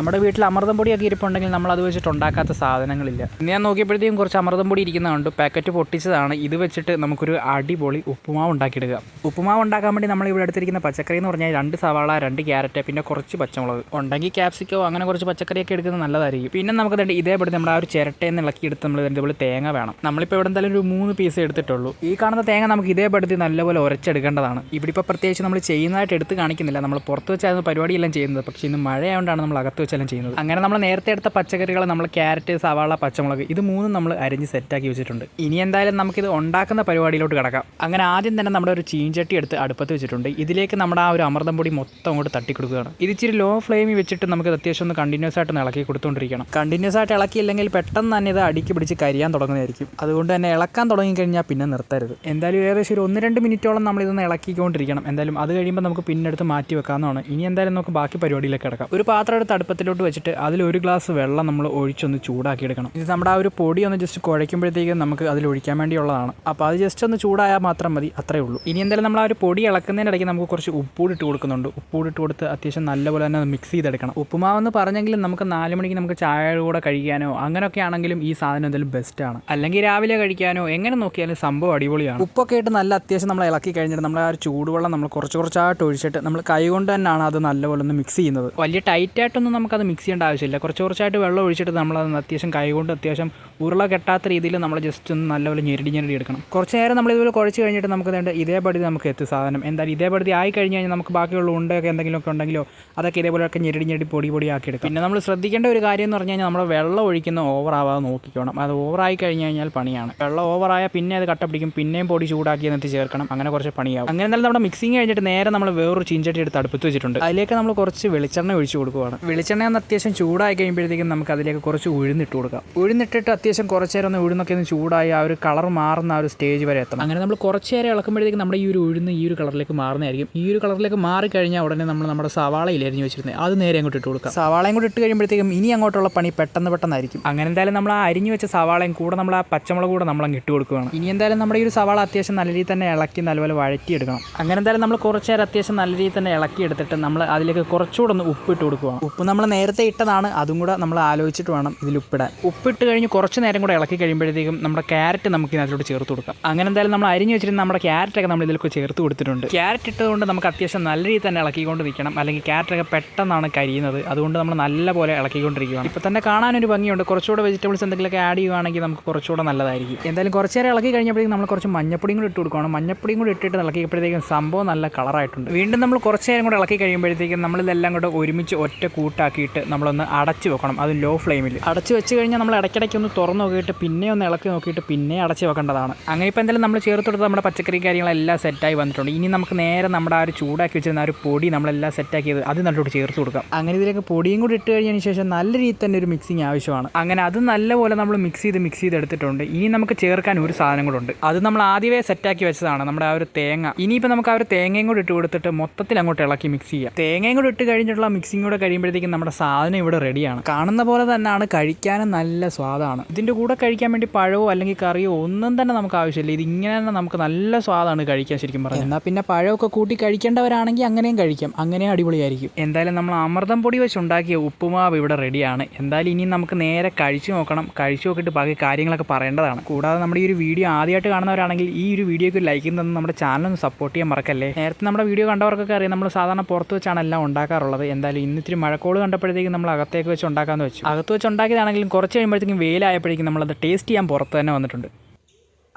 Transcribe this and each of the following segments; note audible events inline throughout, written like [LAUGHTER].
നമ്മുടെ വീട്ടിൽ അമൃതം പൊടിയൊക്കെ ഇരിപ്പുണ്ടെങ്കിൽ നമ്മൾ അത് വെച്ചിട്ട് ഉണ്ടാക്കാത്ത സാധനങ്ങളില്ല. ഞാൻ നോക്കിയപ്പോഴത്തേക്കും കുറച്ച് അമൃതം പൊടി ഇരിക്കുന്നതുകൊണ്ട് പാക്കറ്റ് പൊട്ടിച്ചതാണ്. ഇത് വെച്ചിട്ട് നമുക്കൊരു അടിപൊളി ഉപ്പുമാവ് ഉണ്ടാക്കിയെടുക്കുക. ഉപ്പുമാവ് ഉണ്ടാക്കാൻ വേണ്ടി നമ്മൾ ഇവിടെ എടുത്തിരിക്കുന്ന പച്ചക്കറി എന്ന് പറഞ്ഞാൽ രണ്ട് സവാള രണ്ട് ക്യാരറ്റ് പിന്നെ കുറച്ച് പച്ചമുളക്. ഉണ്ടെങ്കിൽ ക്യാപ്സിക്കോ അങ്ങനെ കുറച്ച് പച്ചക്കറിയൊക്കെ എടുക്കുന്നത് നല്ലതായിരിക്കും. പിന്നെ നമുക്ക് തന്നെ ഇതേപോലെ നമ്മുടെ ആ ഒരു ചിരട്ട എന്ന് ഇളക്കി ഇളക്കിയെടുത്ത് നമ്മൾ ഇതേപോലെ തേങ്ങ വേണം. നമ്മളിപ്പോൾ ഇവിടെ എന്തായാലും ഒരു മൂന്ന് പീസ് എടുത്തിട്ടുള്ളൂ. ഈ കാണുന്ന തേങ്ങ നമുക്ക് ഇതേപടുത്തി നല്ലപോലെ ഉരച്ചെടുക്കേണ്ടതാണ്. ഇവിടെ ഇപ്പോൾ പ്രത്യേകിച്ച് നമ്മൾ ചെയ്യുന്നതായിട്ട് എടുത്ത് കാണിക്കുന്നില്ല. നമ്മൾ പുറത്ത് വെച്ചായിരുന്നു പരിപാടിയെല്ലാം ചെയ്യുന്നത്. പക്ഷേ ഇന്ന് മഴയായതുകൊണ്ടാണ് നമ്മൾ അകത്ത് വെച്ചെല്ലാം ചെയ്യുന്നത്. അങ്ങനെ നമ്മൾ നേരത്തെ എടുത്ത പച്ചക്കറികൾ നമ്മൾ ക്യാരറ്റ് സവാള പച്ചമുളക് ഇത് മൂന്നും നമ്മൾ അരിഞ്ഞ് സെറ്റാക്കി വെച്ചിട്ടുണ്ട്. ഇനി എന്തായാലും നമുക്കിത് ഉണ്ടാക്കുന്ന പരിപാടിയിലോട്ട് കിടക്കാം. അങ്ങനെ ആദ്യം തന്നെ നമ്മുടെ ഒരു ചീഞ്ചട്ടി എടുത്ത് അടുപ്പത്ത് വെച്ചിട്ടുണ്ട്. ഇതിലേക്ക് നമ്മുടെ ആ ഒരു അമൃതം പൊടി മൊത്തം അങ്ങോട്ട് തട്ടി കൊടുക്കുകയാണ് ഇത് ഇച്ചിരി ലോ ഫ്ലെയിമിൽ വെച്ചിട്ട് നമുക്ക് അത്യാവശ്യം ഒന്ന് കണ്ടിന്യൂസ് ആയിട്ട് ഇളക്കി കൊടുത്തുകൊണ്ടിരിക്കണം കണ്ടിന്യൂസ് ആയിട്ട് ഇളക്കിയില്ലെങ്കിൽ പെട്ടെന്ന് തന്നെ ഇത് അടിക്ക് പിടിച്ച് കരിയാൻ തുടങ്ങുന്നതായിരിക്കും. അതുകൊണ്ട് തന്നെ ഇളക്കാൻ തുടങ്ങി കഴിഞ്ഞാൽ പിന്നെ നിർത്തരുത്. എന്തായാലും ഏകദേശം ഒരു ഒന്ന് രണ്ട് മിനിറ്റോളം നമ്മൾ ഇതൊന്ന് ഇളക്കിക്കൊണ്ടിരിക്കണം. എന്തായാലും അത് കഴിയുമ്പോൾ നമുക്ക് പിന്നെടുത്ത് മാറ്റി വെക്കാവുന്നതാണ്. ഇനി എന്തായാലും നമുക്ക് ബാക്കി പരിപാടിയിലേക്ക് കിടക്കാം. ഒരു പാത്രം എടുത്ത് അടുപ്പത്തിലോട്ട് വെച്ചിട്ട് അതിലൊരു ഗ്ലാസ് വെള്ളം നമ്മൾ ഒഴിച്ചൊന്ന് ചൂടാക്കി എടുക്കണം ഇത് നമ്മുടെ ആ ഒരു പൊടി ഒന്ന് ജസ്റ്റ് കുഴയ്ക്കുമ്പോഴത്തേക്കും നമുക്ക് അതിൽ ഒഴിക്കാൻ വേണ്ടിയുള്ളതാണ്. അപ്പോൾ അത് ജസ്റ്റ് ഒന്ന് ചൂടായാൽ മാത്രം മതി അത്രേ ഉള്ളൂ. ഇനി എന്തായാലും നമ്മൾ ആ ഒരു പൊടി ഇളക്കുന്നതിനിടയ്ക്ക് നമുക്ക് കുറച്ച് ഉപ്പൂടിട്ട് കൊടുക്കുന്നുണ്ട്. ഉപ്പൂടിട്ട് കൊടുത്ത് അത്യാവശ്യം നല്ലപോലെ തന്നെ മിക്സ് ചെയ്തെടുക്കണം. ഉപ്പുമാവെന്ന് പറഞ്ഞെങ്കിലും നമുക്ക് നാല് മണിക്ക് നമുക്ക് ചായ കൂടെ കഴിക്കാനോ അങ്ങനെയൊക്കെ ആണെങ്കിലും ഈ സാധനം എന്തായാലും ബെസ്റ്റാണ് അല്ലെങ്കിൽ രാവിലെ കഴിക്കാനോ എങ്ങനെ നോക്കിയാലും സംഭവം അടിപൊളിയാണ്. ഉപ്പൊക്കെ ആയിട്ട് നല്ല അത്യാവശ്യം നമ്മൾ ഇളക്കി കഴിഞ്ഞിട്ട് നമ്മൾ ആ ഒരു ചൂടുവെള്ളം നമ്മൾ കുറച്ച് കുറച്ചായിട്ട് ഒഴിച്ചിട്ട് നമ്മൾ കൈ കൊണ്ട് തന്നെയാണ് അത് നല്ലപോലെ ഒന്ന് മിക്സ് ചെയ്യുന്നത്. വലിയ ടൈറ്റായിട്ടൊന്നും നമുക്കത് മിക്സ് ചെയ്യേണ്ട ആവശ്യമില്ല. കുറച്ച് കുറച്ചായിട്ട് വെള്ളം ഒഴിച്ചിട്ട് നമ്മളത് അത്യാവശ്യം കൈ കൊണ്ട് അത്യാവശ്യം ഉരുള കെട്ടാത്ത രീതിയിൽ നമ്മൾ ജസ്റ്റ് ഒന്ന് നല്ലപോലെ ഞെരടി ഞെരടി എടുക്കണം. കുറച്ച് നേരം നമ്മൾ ഇതുപോലെ കുഴച്ച് കഴിഞ്ഞിട്ട് നമുക്ക് വേണ്ട ഇതേപടി നമുക്ക് എത്തും സാധനം. എന്തായാലും ഇതേപടി ആയി കഴിഞ്ഞ് കഴിഞ്ഞാൽ നമുക്ക് ബാക്കിയുള്ള ഉണ്ടൊക്കെ എന്തെങ്കിലുമൊക്കെ ഉണ്ടെങ്കിലോ അതൊക്കെ ഇതേപോലെയൊക്കെ ഞെരടി ഞെരടി പൊടി ആക്കി എടുക്കാം പിന്നെ നമ്മൾ ശ്രദ്ധിക്കേണ്ട ഒരു കാര്യം എന്ന് പറഞ്ഞു കഴിഞ്ഞാൽ നമ്മൾ വെള്ളം ഒഴിക്കുന്ന ഓവർ ആവാതെ നോക്കിക്കോണം. അത് ഓവറായി കഴിഞ്ഞ് കഴിഞ്ഞാൽ പണിയാണ്. വെള്ളം ഓവറായാൽ പിന്നെ അത് കട്ട പിടിക്കും. പിന്നെയും പൊടി ചൂടാക്കി എന്നിട്ട് ചേർക്കണം. അങ്ങനെ കുറച്ച് പണിയാവും. അങ്ങനെ എന്തായാലും നമ്മുടെ മിക്സിങ് കഴിഞ്ഞിട്ട് നേരെ നമ്മൾ വേറൊരു ചീഞ്ചട്ടി എടുത്ത് അടുപ്പത്ത് വെച്ചിട്ടുണ്ട്. അതിലേക്ക് നമ്മൾ കുറച്ച് വെളിച്ചെണ്ണ ഒഴിച്ച് കൊടുക്കുവാണ്. ഒന്ന് അത്യാവശ്യം ചൂടായി കഴിയുമ്പോഴത്തേക്കും നമുക്ക് അതിലേക്ക് കുറച്ച് ഉഴുന്നിട്ട് കൊടുക്കാം. ഉഴുന്നിട്ടിട്ട് അത്യാവശ്യം കുറച്ച് നേരം ഒന്ന് ഉഴുന്നൊക്കെ ഒന്ന് ചൂടായി ആ ഒരു കളർ മാറുന്ന ആ ഒരു സ്റ്റേജ് വരെ എത്തണം. അങ്ങനെ നമ്മൾ കുറച്ച് നേരം ഇളക്കുമ്പോഴത്തേക്കും നമ്മുടെ ഈ ഒരു ഉഴുന്ന് ഈ ഒരു കളറിലേക്ക് മാറുന്നതായിരിക്കും. ഈ ഒരു കളറിലേക്ക് മാറി കഴിഞ്ഞാൽ ഉടനെ നമ്മൾ നമ്മുടെ സവാളയിൽ അരിഞ്ഞ് വെച്ചിരുന്നത്. അത് നേരെ അങ്ങോട്ട് ഇട്ട് കൊടുക്കാം. സവാളയും കൂടി ഇട്ട് കഴിയുമ്പോഴത്തേക്കും ഇനി അങ്ങോട്ടുള്ള പണി പെട്ടെന്ന് പെട്ടെന്നായിരിക്കും. അങ്ങനെ എന്തായാലും നമ്മൾ ആ അരിഞ്ഞു വെച്ച സവാളയും കൂടെ നമ്മൾ ആ പച്ചമുളക് കൂടെ നമ്മൾ അങ്ങ് ഇട്ട് കൊടുക്കുകയാണ്. ഇനി എന്തായാലും നമ്മുടെ ഈ ഒരു സവാള അത്യാവശ്യം നല്ല രീതിയിൽ തന്നെ ഇളക്കി നല്ലപോലെ വഴറ്റിയെടുക്കണം. അങ്ങനെ എന്തായാലും നമ്മൾ കുറച്ച് നേരം അത്യാവശ്യം നല്ല രീതിയിൽ തന്നെ ഇളക്കി എടുത്തിട്ട് നമ്മൾ അതിലേക്ക് കുറച്ചുകൂടെ ഒന്ന് ഉപ്പ് ഇട്ട് കൊടുക്കുകയാണ്. ഉപ്പ് നമ്മൾ നേരത്തെ ഇട്ടതാണ്. അതും കൂടെ നമ്മൾ ആലോചിച്ചിട്ട് വേണം ഇതിൽ ഉപ്പിടാൻ. ഉപ്പിട്ട് കഴിഞ്ഞ് കുറച്ച് നേരം കൂടെ ഇളക്കി കഴിയുമ്പോഴത്തേക്കും നമ്മുടെ ക്യാരറ്റ് നമുക്ക് ഇതിനകത്തോട്ട് ചേർത്ത് കൊടുക്കാം. അങ്ങനെ എന്തായാലും നമ്മൾ അരിഞ്ഞ് വെച്ചിരുന്ന നമ്മുടെ ക്യാരറ്റൊക്കെ നമ്മൾ ഇതിലേക്ക് ചേർത്ത് കൊടുത്തിട്ടുണ്ട്. ക്യാരറ്റ് ഇട്ടതുകൊണ്ട് നമുക്ക് അത്യാവശ്യം നല്ല രീതിയിൽ തന്നെ ഇളക്കിക്കൊണ്ട് നിൽക്കണം. അല്ലെങ്കിൽ ക്യാരറ്റൊക്കെ പെട്ടെന്നാണ് കരിയുന്നത്. അതുകൊണ്ട് നമ്മൾ നല്ലപോലെ ഇളക്കിക്കൊണ്ടിരിക്കുകയാണ്. ഇപ്പോൾ തന്നെ കാണാൻ ഒരു ഭംഗിയുണ്ട്. കുറച്ചുകൂടെ വെജിറ്റബിൾസ് എന്തെങ്കിലുമൊക്കെ ആഡ് ചെയ്യുകയാണെങ്കിൽ നമുക്ക് കുറച്ചുകൂടെ നല്ലതായിരിക്കും. എന്തായാലും കുറച്ച് നേരം ഇളക്കി കഴിഞ്ഞപ്പോഴേക്കും നമ്മൾ കുറച്ച് മഞ്ഞപ്പൊടിയും കൂടി ഇട്ട് കൊടുക്കുകയാണ്. മഞ്ഞപ്പൊടിയും കൂടി ഇട്ടിട്ട് ഇളക്കിയപ്പോഴത്തേക്കും സംഭവം നല്ല കളറായിട്ടുണ്ട് വീണ്ടും നമ്മൾ കുറച്ച് നേരം കൂടെ ഇളക്കി കഴിയുമ്പോഴത്തേക്കും നമ്മളിതെല്ലാം കൂടെ ഒരുമിച്ച് ഒറ്റ കൂട്ടാക്കിയിട്ട് നമ്മളൊന്ന് അടച്ചു വെക്കണം അത് ലോ. ഫ്ലെയിമിൽ അടച്ചു വെച്ച് കഴിഞ്ഞാൽ നമ്മൾ ഇടയ്ക്കിടയ്ക്ക് ഒന്ന് തുറന്ന് നോക്കിയിട്ട് പിന്നെ ഒന്ന് ഇളക്കി നോക്കിയിട്ട് പിന്നെ അടച്ചു വെക്കേണ്ടതാണ്. അങ്ങനെ ഇപ്പോൾ എന്തായാലും നമ്മൾ ചേർത്ത് കൊടുത്ത് നമ്മുടെ പച്ചക്കറി കാര്യങ്ങളെല്ലാം സെറ്റായി വന്നിട്ടുണ്ട്. ഇനി നമുക്ക് നേരെ നമ്മുടെ ആ ഒരു ചൂടാക്കി വെച്ചിരുന്ന ആ ഒരു പൊടി നമ്മളെല്ലാം സെറ്റാക്കിയത് അത് നല്ലോട്ട് ചേർത്ത് കൊടുക്കാം. അങ്ങനെ ഇതിലേക്ക് പൊടിയും കൂടി ഇട്ട് കഴിഞ്ഞതിന് ശേഷം നല്ല രീതിയിൽ തന്നെ ഒരു മിക്സിങ് ആവശ്യമാണ്. അങ്ങനെ അത് നല്ലപോലെ നമ്മൾ മിക്സ് ചെയ്ത് മിക്സ് ചെയ്ത് എടുത്തിട്ടുണ്ട്. ഇനി നമുക്ക് ചേർക്കാൻ ഒരു സാധനം കൂടെ ഉണ്ട്. അത് നമ്മൾ ആദ്യമേ സെറ്റാക്കി വെച്ചതാണ് നമ്മുടെ ആ ഒരു തേങ്ങ. ഇനിയിപ്പോൾ നമുക്ക് ആ ഒരു തേങ്ങയും കൂടി ഇട്ട് കൊടുത്തിട്ട് മൊത്തത്തിൽ അങ്ങോട്ട് ഇളക്കി മിക്സ് ചെയ്യാം. തേങ്ങയും കൂടി ഇട്ട് കഴിഞ്ഞിട്ടുള്ള മിക്സിങ് കൂടെ കഴിയുമ്പോഴത്തേക്കും നമ്മുടെ സാധനം ഇവിടെ റെഡിയാണ് കാണുന്ന പോലെ തന്നെയാണ് കഴിക്കാനും നല്ല സ്വാദാണ്. ഇതിന്റെ കൂടെ കഴിക്കാൻ വേണ്ടി പഴമോ അല്ലെങ്കിൽ കറിയോ ഒന്നും തന്നെ നമുക്ക് ആവശ്യമില്ല. ഇത് ഇങ്ങനെ തന്നെ നമുക്ക് നല്ല സ്വാദാണ് കഴിക്കാൻ ശരിക്കും പറഞ്ഞാൽ എന്നാൽ പിന്നെ പഴമൊക്കെ കൂട്ടി കഴിക്കേണ്ടവരാണെങ്കിൽ അങ്ങനെയും കഴിക്കാം. അങ്ങനെയും അടിപൊളിയായിരിക്കും. എന്തായാലും നമ്മൾ അമൃതം പൊടി വെച്ച് ഉണ്ടാക്കിയ ഉപ്പുമാവ് ഇവിടെ റെഡിയാണ് എന്തായാലും ഇനി നമുക്ക് നേരെ കഴിച്ചു നോക്കണം. കഴിച്ചു നോക്കിയിട്ട് ബാക്കി കാര്യങ്ങളൊക്കെ പറയേണ്ടതാണ്. കൂടാതെ നമ്മുടെ ഈ ഒരു വീഡിയോ ആദ്യമായിട്ട് കാണുന്നവരാണെങ്കിൽ ഈ ഒരു വീഡിയോക്ക് ലൈക്ക് തന്നെ നമ്മുടെ ചാനൽ ഒന്ന് സപ്പോർട്ട് ചെയ്യാൻ മറക്കല്ലേ? നേരത്തെ നമ്മുടെ വീഡിയോ കണ്ടവർക്കൊക്കെ അറിയാം. നമ്മൾ സാധാരണ പുറത്ത് വെച്ചാണ് എല്ലാം ഉണ്ടാക്കാറുള്ളത്. എന്തായാലും ഇന്ന് ഇത്തിരി മഴക്കോട് കണ്ടപ്പോഴത്തേക്കും നമ്മൾ അകത്തേക്ക് വെച്ച് ഉണ്ടാക്കാമെന്ന് വെച്ചു. അകത്ത് വെച്ച് ഉണ്ടാക്കിയതാണെങ്കിലും കുറച്ച് കഴിയുമ്പോഴത്തേക്കും വെയിലായപ്പോഴേക്കും നമ്മളത് ടേസ്റ്റ് ചെയ്യാൻ പുറത്ത് തന്നെ വന്നിട്ടുണ്ട്.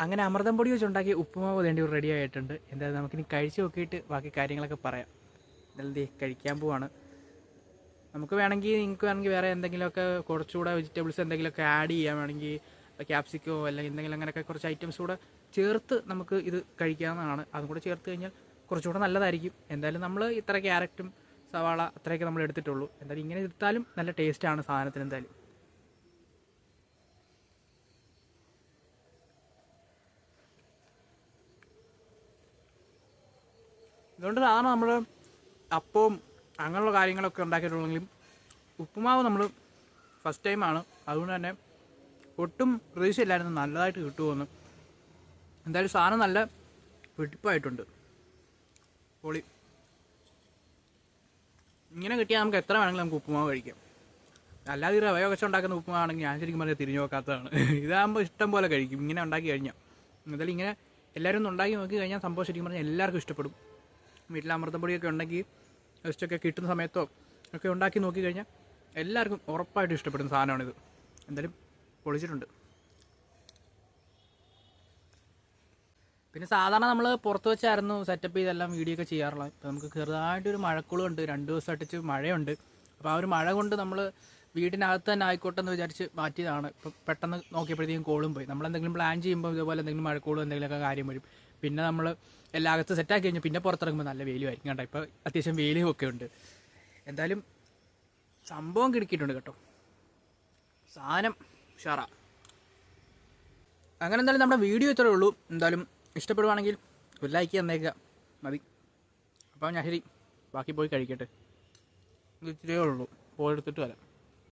അങ്ങനെ അമൃതം പൊടി വെച്ച് ഉണ്ടാക്കിയ ഉപ്പുമാവ് വേണ്ടി റെഡി ആയിട്ടുണ്ട്. എന്തായാലും നമുക്കിനി കഴിച്ച് നോക്കിയിട്ട് ബാക്കി കാര്യങ്ങളൊക്കെ പറയാം. എന്തായാലും കഴിക്കാൻ പോവാണ്. നമുക്ക് വേണമെങ്കിൽ നിങ്ങൾക്ക് വേണമെങ്കിൽ വേറെ എന്തെങ്കിലുമൊക്കെ കുറച്ചുകൂടെ വെജിറ്റബിൾസ് എന്തെങ്കിലുമൊക്കെ ആഡ് ചെയ്യാൻ വേണമെങ്കിൽ ക്യാപ്സിക്കോ അല്ലെങ്കിൽ എന്തെങ്കിലും അങ്ങനെയൊക്കെ കുറച്ച് ഐറ്റംസ് കൂടെ ചേർത്ത് നമുക്ക് ഇത് കഴിക്കാവുന്നതാണ്. അതും കൂടെ ചേർത്ത് കഴിഞ്ഞാൽ കുറച്ചുകൂടെ നല്ലതായിരിക്കും. എന്തായാലും നമ്മൾ ഇത്ര ക്യാരറ്റും സവാള അത്രയൊക്കെ നമ്മൾ എടുത്തിട്ടുള്ളൂ. എന്തായാലും ഇങ്ങനെ എടുത്താലും നല്ല ടേസ്റ്റാണ് സാധനത്തിന് എന്തായാലും. അതുകൊണ്ട് സാധാരണ നമ്മൾ അപ്പവും അങ്ങനെയുള്ള കാര്യങ്ങളൊക്കെ ഉണ്ടാക്കിയിട്ടുള്ളെങ്കിലും ഉപ്പുമാവ് നമ്മൾ ഫസ്റ്റ് ടൈമാണ് അതുകൊണ്ട് തന്നെ ഒട്ടും പ്രതീക്ഷയില്ലായിരുന്നു നല്ലതായിട്ട് കിട്ടുമെന്ന് എന്തായാലും സാധനം നല്ല വെടിപ്പായിട്ടുണ്ട് പൊളി. ഇങ്ങനെ കിട്ടിയാൽ നമുക്ക് എത്ര വേണമെങ്കിലും നമുക്ക് ഉപ്പുമാവ് കഴിക്കാം. അല്ലാതെ ഈ റവയോ ഉണ്ടാക്കുന്ന ഉപ്പുമാണെങ്കിൽ ഞാൻ ശരിക്കും പറഞ്ഞാൽ തിരിഞ്ഞു നോക്കാത്തതാണ്. [LAUGHS] ഇതാകുമ്പോൾ ഇഷ്ടം പോലെ കഴിക്കും. ഇങ്ങനെ ഉണ്ടാക്കി കഴിഞ്ഞാൽ എന്തായാലും ഇങ്ങനെ എല്ലാവരും ഒന്ന് ഉണ്ടാക്കി നോക്കി കഴിഞ്ഞാൽ സംഭവം ശരിക്കും പറഞ്ഞാൽ എല്ലാവർക്കും ഇഷ്ടപ്പെടും. വീട്ടിൽ അമൃതപ്പൊടിയൊക്കെ ഉണ്ടെങ്കിൽ ജസ്റ്റൊക്കെ കിട്ടുന്ന സമയത്തോ ഒക്കെ ഉണ്ടാക്കി നോക്കി കഴിഞ്ഞാൽ എല്ലാവർക്കും ഉറപ്പായിട്ടും ഇഷ്ടപ്പെടുന്ന സാധനമാണിത്. എന്തായാലും പൊളിച്ചിട്ടുണ്ട്. പിന്നെ സാധാരണ നമ്മൾ പുറത്ത് വെച്ചായിരുന്നു സെറ്റപ്പ് ചെയ്തെല്ലാം വീഡിയോ ഒക്കെ ചെയ്യാറുള്ളത്. ഇപ്പോൾ നമുക്ക് ചെറുതായിട്ടൊരു മഴക്കുളുണ്ട് രണ്ട് ദിവസം അടിച്ച് മഴയുണ്ട്. അപ്പോൾ ആ ഒരു മഴ കൊണ്ട് നമ്മൾ വീടിനകത്ത് തന്നെ ആയിക്കോട്ടെ എന്ന് വിചാരിച്ച് മാറ്റിയതാണ്. ഇപ്പോൾ പെട്ടെന്ന് നോക്കിയപ്പോഴത്തേക്കും കോളും പോയി. നമ്മൾ എന്തെങ്കിലും പ്ലാൻ ചെയ്യുമ്പോൾ ഇതുപോലെ എന്തെങ്കിലും മഴക്കോളും എന്തെങ്കിലുമൊക്കെ കാര്യം വരും. പിന്നെ നമ്മൾ എല്ലാ അകത്ത് സെറ്റാക്കി കഴിഞ്ഞാൽ പിന്നെ പുറത്തിറങ്ങുമ്പോൾ നല്ല വെയിലുമായിരിക്കും കേട്ടോ ഇപ്പോൾ അത്യാവശ്യം വെയിലും ഒക്കെ ഉണ്ട്. എന്തായാലും സംഭവം കിടക്കിയിട്ടുണ്ട് കേട്ടോ. സാധനം ഉഷാറ. അങ്ങനെ എന്തായാലും നമ്മുടെ വീഡിയോ ഇത്രയേ ഉള്ളൂ. എന്തായാലും ഇഷ്ടപ്പെടുവാണെങ്കിൽ ഒരു ലൈക്ക് തന്നേക്കുക. മതി. അപ്പോൾ ഞാൻ ശരി. ബാക്കി പോയി കഴിക്കട്ടെ. ഇത് ഇത്രയേ ഉള്ളൂ. പോയെടുത്തിട്ട് വരാം.